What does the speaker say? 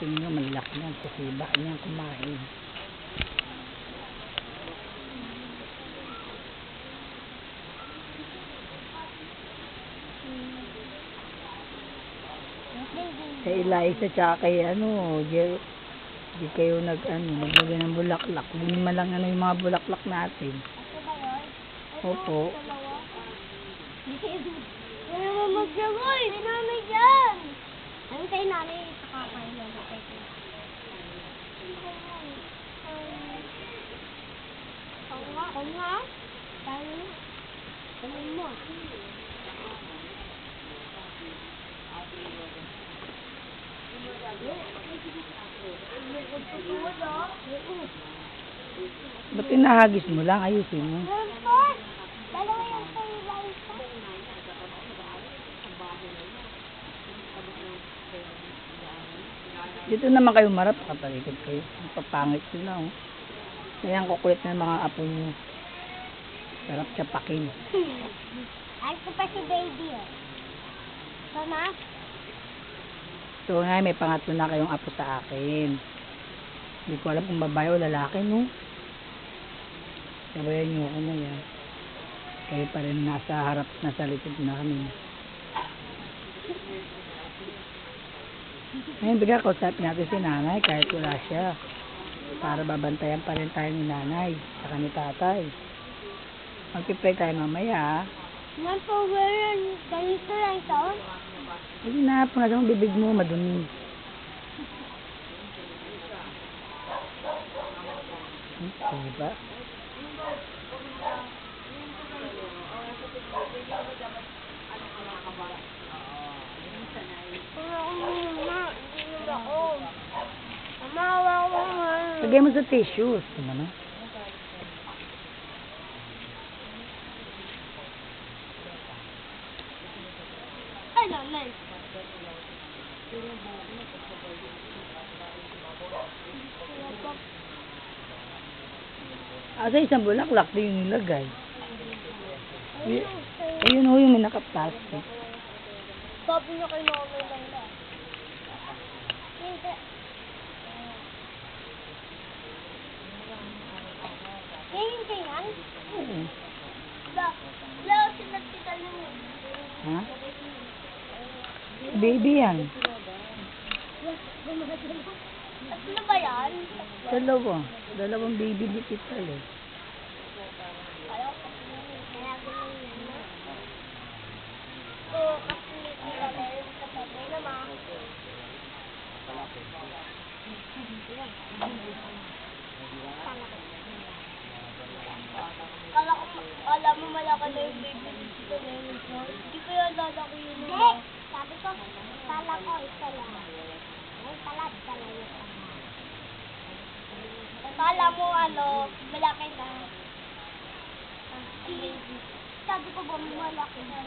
tingin nyo, malaki yan. Kusiba niyan kumain. Kay Eliza tsaka kay ano, di, di kayo nag ano, nagbigay ng bulaklak. Hindi man lang ano yung mga bulaklak natin. Opo. Wala mo magjagoy! May nanay dyan! Ano tayo nanay ako nga. Tayo na. Tayo mo. Ba't pinahagis mo lang? Ayusin mo. Meron pa! Dalawa yung tayo Liza. Dito naman kayo marap, kapalikod kayo. Papangit sila, oh. Kaya ang kukulit ng mga apo nyo. Sarap tsapakin. Ay, ko pa si baby oh. So nga, may pangatlo na kayong apo sa akin. Hindi ko alam kung babae o lalaki, no? Sabayan nyo ako na yan. Kayo pa rin nasa harap, nasa likod namin. Ngayon, bigla kausapin natin si nanay kahit wala siya. Para babantayan pa rin tayo ni nanay, saka ni tatay. Magpipray tayo mamaya. Nan po, meron. Ganito lang ito. Hindi na, pangalan mo bibig mo, madumi. Hmm, diba? Wala ko mama. Hindi na ako. Mama, wala ko mama. Lagay mo sa tissues. Ito na. Ay, nanay. Asa isang bulaklak din yung nilagay. Ayun ho yung may nakaplastic. Sabi niya kay nanay lang. Hindi. Yan yung ganyan? Oo. La, la, sinagtigal na mo. Ha? Baby yan. Ano ba yan? Dalawa. Dalawang baby dikit pala. eh. Kaya ko kaya ganun yun, no? Oo, kasi nila meron sa tatay naman. Kala ko, kala mo malaki na yung baby dito na yun. Hindi ko yan lalaki yun. Hindi! Sabi ko, kala ko isa lang. Ay, pala, pa nga. Kala mo ano, malaki na. Sabi ko ba malaki na?